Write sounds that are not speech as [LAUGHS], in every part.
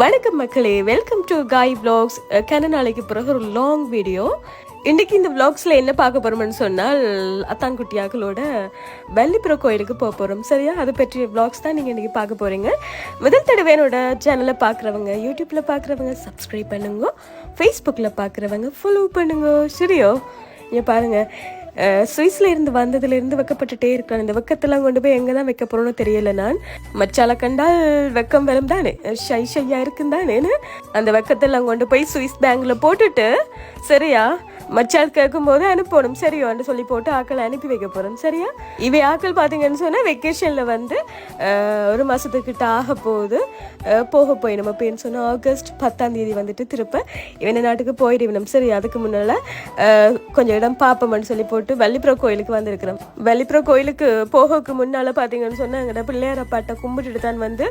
வணக்கம் மக்களே welcome to காய் ப்ளாக்ஸ் கன நாளைக்கு பிறகு ஒரு லாங் வீடியோ இன்றைக்கி இந்த ப்ளாக்ஸில் என்ன பார்க்க போகிறோம்னு சொன்னால் அத்தான்குட்டியாக்களோட வள்ளிப்புற கோயிலுக்கு போக போகிறோம் சரியா? அதை பற்றிய ப்ளாக்ஸ் தான் நீங்கள் இன்றைக்கி பார்க்க போகிறீங்க முதல் தடவை என்னோட சேனலை பார்க்குறவங்க யூடியூப்பில் பார்க்குறவங்க சப்ஸ்கிரைப் பண்ணுங்க. ஃபேஸ்புக்கில் பார்க்குறவங்க ஃபாலோ பண்ணுங்க. சரியோ? நீங்கள் பாருங்கள் சுவிஸ்ல இருந்து வந்ததுல இருந்து வெக்கப்பட்டுட்டே இருக்கிறேன் இந்த வெக்கத்தெல்லாம் கொண்டு போய் எங்கே தான் வைக்க போறோம்னு தெரியல நான். மச்சால கண்டால் வெக்கம் வரும் தானே. ஷை ஷையா இருக்குந்தானேன்னு அந்த வெக்கத்தெல்லாம் கொண்டு போய் சுவிஸ் பேங்க்ல போட்டுட்டு சரியா? மச்சால் கேட்கும்போது அனுப்பணும். சரியோன்னு சொல்லி போட்டு ஆக்கள் அனுப்பி வைக்க போகிறோம் சரியா? இவை ஆக்கள் பார்த்தீங்கன்னு சொன்னால் வெக்கேஷனில் வந்து ஒரு மாதத்துக்கிட்ட ஆக போகுது. போக போய் நம்ம சொன்னால் ஆகஸ்ட் பத்தாம் தேதி வந்துட்டு திருப்ப இவன நாட்டுக்கு போயிடுவினும். சரி அதுக்கு முன்னால் கொஞ்சம் இடம் பார்ப்போம்னு சொல்லி போட்டு வள்ளிப்புற கோயிலுக்கு வந்திருக்கிறோம். வள்ளிப்புற கோயிலுக்கு போகக்கு முன்னால் பார்த்தீங்கன்னு சொன்னால் எங்கட பிள்ளையார பாட்டை கும்பிட்டுட்டு தான் வந்து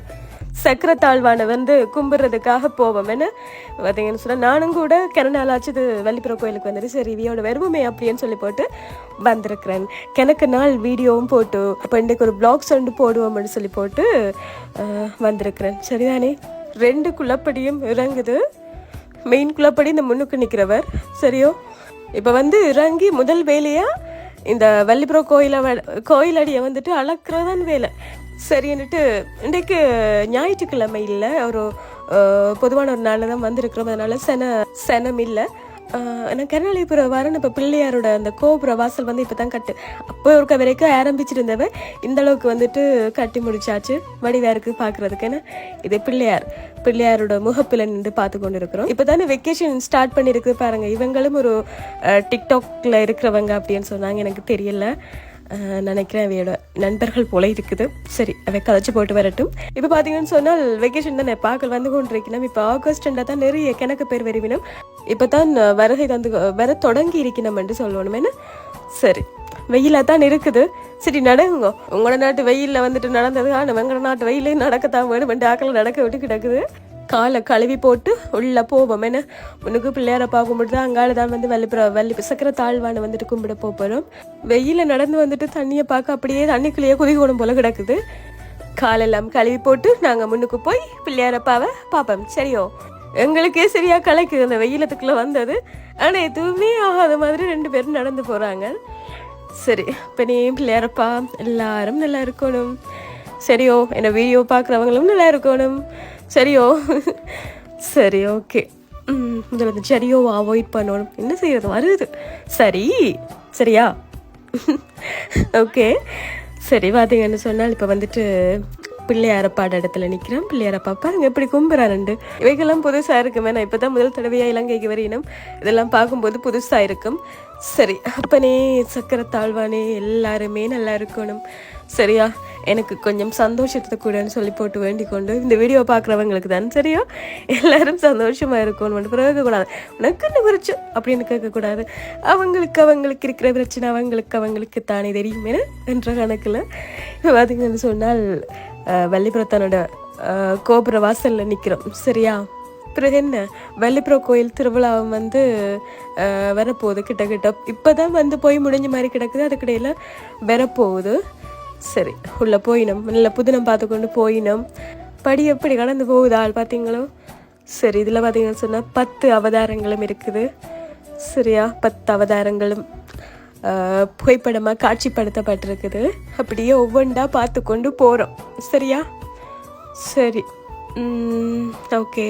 சக்கரத்தாழ்வானை வந்து கும்பிட்றதுக்காக போவோம்னு பார்த்தீங்கன்னு சொன்னால் நானும் கூட கிணநாளாச்சு இது வள்ளிப்புற கோயிலுக்கு வந்துட்டு சரி இவியோட வருவமே அப்படின்னு சொல்லி போட்டு வந்திருக்கிறேன். கிணக்கு நாள் வீடியோவும் போட்டு அப்போ இன்றைக்கு ஒரு பிளாக்ஸ் வந்து போடுவோம்னு சொல்லி போட்டு வந்திருக்கிறேன். சரிதானே? ரெண்டு குளப்படியும் இறங்குது. மெயின் குளப்படி இந்த முன்னுக்கு நிற்கிறவர் சரியோ? இப்போ வந்து இறங்கி முதல் வேலையாக இந்த வள்ளிபுரம் கோயிலை கோயிலடியை வந்துட்டு அளக்குறதான் வேலை. சரின்னுட்டு இன்றைக்கு ஞாயிற்றுக்கிழமை இல்லை ஒரு பொதுவான ஒரு நாளில் தான் வந்திருக்கிறோம். அதனால் சென செனம் இல்லை. ஆனால் கருணாலிபுரம் வரணும் இப்போ பிள்ளையாரோட அந்த கோபுர வாசல் வந்து இப்போ தான் கட்டு. அப்போ இருக்க வரைக்கும் ஆரம்பிச்சிருந்தவன் இந்த அளவுக்கு வந்துட்டு கட்டி முடிச்சாச்சு. வடிவா பார்க்குறதுக்கு ஏன்னா இது பிள்ளையார். பிள்ளையாரோட முகப்பில் நின்று பார்த்து கொண்டு இருக்கிறோம் இப்போ தானே வெக்கேஷன் ஸ்டார்ட் பண்ணியிருக்கு பாருங்க. இவங்களும் ஒரு டிக்டாக்ல இருக்கிறவங்க அப்படின்னு சொன்னாங்க. எனக்கு தெரியல. நினைக்கிறேன் அவையோட நண்பர்கள் போல இருக்குது. சரி அவை கதைச்சு போட்டு வரட்டும். இப்போ பார்த்தீங்கன்னு சொன்னால் வெக்கேஷன் தானே நெப்பாக்கள் வந்து கொண்டிருக்கணும் இப்போ ஆகஸ்ட்ண்டா தான் நிறைய கணக்கு பேர் வருவினும் இப்போ தான் வருகை தந்து வர தொடங்கி இருக்கணும் என்று சொல்லணும் என்ன? சரி வெயிலாக தான் இருக்குது. சரி நடங்குங்க. உங்களோட நாட்டு வெயிலில் வந்துட்டு நடந்தது ஆனால் எங்களோட நாட்டு வெயிலே நடக்கத்தான் வேணும் ரெண்டு ஆக்கள் நடக்க விட்டு கிடக்குது. காலை கழுவி போட்டு உள்ள போவோம். ஏன்னா உனக்கு பிள்ளையார பார்க்கும்போது அங்கால தான் வந்து வள்ளிப்புற வள்ளி சக்கர தாழ்வான வந்துட்டு கும்பிட போகிறோம் வெயில நடந்து வந்துட்டு தண்ணியை பார்க்க அப்படியே தண்ணிக்குள்ளேயே குதிக்கணும் போல கிடக்குது. காலெல்லாம் கழுவி போட்டு நாங்கள் முன்னுக்கு போய் பிள்ளையாரப்பாவை பார்ப்போம். சரியோ? எங்களுக்கே சரியா கலைக்குது. அந்த வெயிலத்துக்குள்ள வந்தது. ஆனால் எதுவுமே ஆகாத மாதிரி ரெண்டு பேரும் நடந்து போகிறாங்க சரி இப்போ நீ பிள்ளையாரப்பா எல்லாரும் நல்லா இருக்கணும். சரியோ? என்ன வீடியோ பார்க்குறவங்களும் நல்லா இருக்கணும். சரியோ? சரி ஓகே ம் வந்து இந்த சரியோ அவாய்ட் பண்ணணும். என்ன செய்யறது வருது. சரி சரியா? [LAUGHS] ஓகே சரி பார்த்தீங்கன்னு சொன்னால் இப்போ வந்துட்டு பிள்ளையாரப்பாட இடத்துல நிற்கிறேன் பிள்ளையாரப்பா பாருங்க எப்படி கும்புறாருண்டு. இவைகள்லாம் புதுசாக இருக்குமே. நான் இப்போ தான் முதல் தடவையாக இலங்கைக்கு வரையினும் இதெல்லாம் பார்க்கும்போது புதுசாக இருக்கும். சரி அப்பனே சக்கர தாழ்வானே எல்லாருமே நல்லா இருக்கணும். சரியா? எனக்கு கொஞ்சம் சந்தோஷத்தை கூடன்னு சொல்லி போட்டு வேண்டிக் கொண்டு இந்த வீடியோ பார்க்குறவங்களுக்கு தான் சரியா? எல்லாரும் சந்தோஷமாக இருக்கணும்னு பிறகக்கூடாது. உனக்கு என்ன குறிச்சு அப்படின்னு கேட்கக்கூடாது. அவங்களுக்கு அவங்களுக்கு இருக்கிற பிரச்சனை அவங்களுக்கு அவங்களுக்கு தானே தெரியும் என்ற கணக்கில். இப்போ பார்த்தீங்கன்னு சொன்னால் வள்ளிபுரத்தனோட கோபுர வாசலில் நிற்கிறோம் சரியா? பிறகு என்ன? வெள்ளிப்புற கோயில் திருவிழாவை வந்து வரப்போகுது கிட்ட கிட்ட இப்போ தான் வந்து போய் முடிஞ்ச மாதிரி கிடக்குது. அதுக்கிடையில் வரப்போகுது. சரி உள்ளே போயினோம். நல்ல புதினம் பார்த்துக்கொண்டு போயினோம். படி எப்படி கடந்து போகுது ஆள் பார்த்தீங்களோ சரி இதில் பார்த்தீங்கன்னு சொன்னால் பத்து அவதாரங்களும் இருக்குது. சரியா? பத்து அவதாரங்களும். புகைப்படமாக காட்சிப்படுத்தப்பட்டிருக்குது. அப்படியே ஒவ்வொன்றா பார்த்து கொண்டு போகிறோம் சரியா? சரி. ஓகே.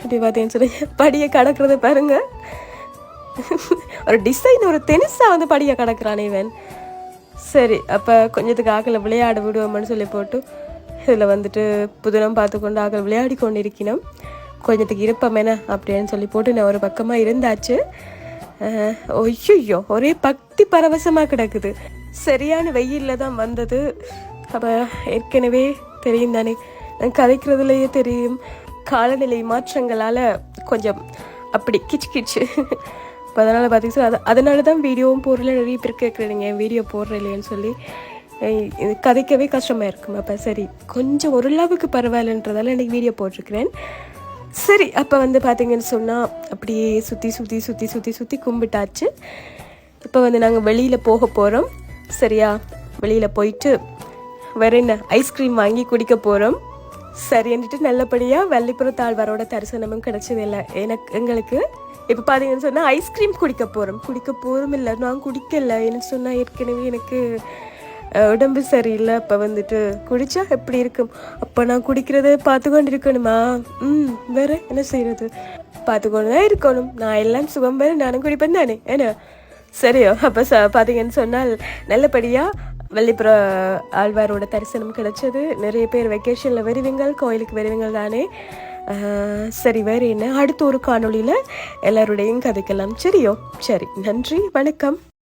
அப்படி பார்த்தேன்னு சொல்லி படியை கடக்கிறத பாருங்க. ஒரு டிசைன் ஒரு தெனிஸா வந்து படியை கடக்கிறான் இவன். சரி அப்போ கொஞ்சத்துக்கு ஆக்களை விளையாட விடுவோம்னு சொல்லி போட்டு இதில் வந்துட்டு புதினம் பார்த்து கொண்டு ஆக்கள் விளையாடி கொண்டு இருக்கணும் கொஞ்சத்துக்கு இருப்பமேன அப்படின்னு சொல்லி போட்டு நான் ஒரு பக்கமாக இருந்தாச்சு. ஒய்யோ ஒரே பக்தி பரவசமாக கிடக்குது. சரியான வெயிலில் தான் வந்தது. அப்போ ஏற்கனவே தெரியும் தானே நான் கதைக்கிறதுலையே தெரியும். காலநிலை மாற்றங்களால் கொஞ்சம் அப்படி கிச்சு கிச்சு. இப்போ அதனால் பார்த்தீங்கன்னா அது அதனால தான் வீடியோவும் போடல நிறைய பேர் கேட்குறீங்க வீடியோ போடுற சொல்லி. இது கதைக்கவே கஷ்டமாக இருக்கும் அப்போ சரி கொஞ்சம் ஓரளவுக்கு பரவாயில்லன்றதால எனக்கு வீடியோ போட்டிருக்கிறேன். சரி அப்போ வந்து பார்த்தீங்கன்னு சொன்னால் அப்படியே சுற்றி சுற்றி சுற்றி சுற்றி சுற்றி கும்பிட்டாச்சு. இப்போ வந்து நாங்கள் வெளியில் போக போகிறோம் சரியா? வெளியில் போயிட்டு வேற என்ன ஐஸ்கிரீம் வாங்கி குடிக்க போகிறோம் சரின்ட்டு நல்லபடியாக வள்ளிப்புற தாழ்வாரோட தரிசனமும் கிடச்சது இல்லை. எனக்கு எங்களுக்கு இப்போ பார்த்தீங்கன்னு சொன்னால் ஐஸ்கிரீம் குடிக்க போகிறோம் குடிக்க போகிறோம் இல்லை நான் குடிக்கல. என்ன சொன்னால் ஏற்கனவே எனக்கு உடம்பு சரியில்லை அப்போ வந்துட்டு குடிச்சா எப்படி இருக்கும்? அப்போ நான் குடிக்கிறத பார்த்து கொண்டு இருக்கணுமா ம் வேற என்ன செய்யறது பார்த்து கொண்டு தான் இருக்கணும். நான் எல்லாம் சுகம் வேறு நானும் குடிப்பேன் தானே என்ன சரியோ அப்போ ச பார்த்தீங்கன்னு சொன்னால் நல்லபடியாக வள்ளிப்புற ஆழ்வாரோட தரிசனம் கிடைச்சது. நிறைய பேர் வெக்கேஷனில் வருவீங்கள் கோயிலுக்கு வருவீங்கள் தானே? சரி வேறு என்ன? அடுத்த ஒரு காணொளியில் எல்லாருடையும் கதைக்கலாம் சரியோ சரி நன்றி வணக்கம்.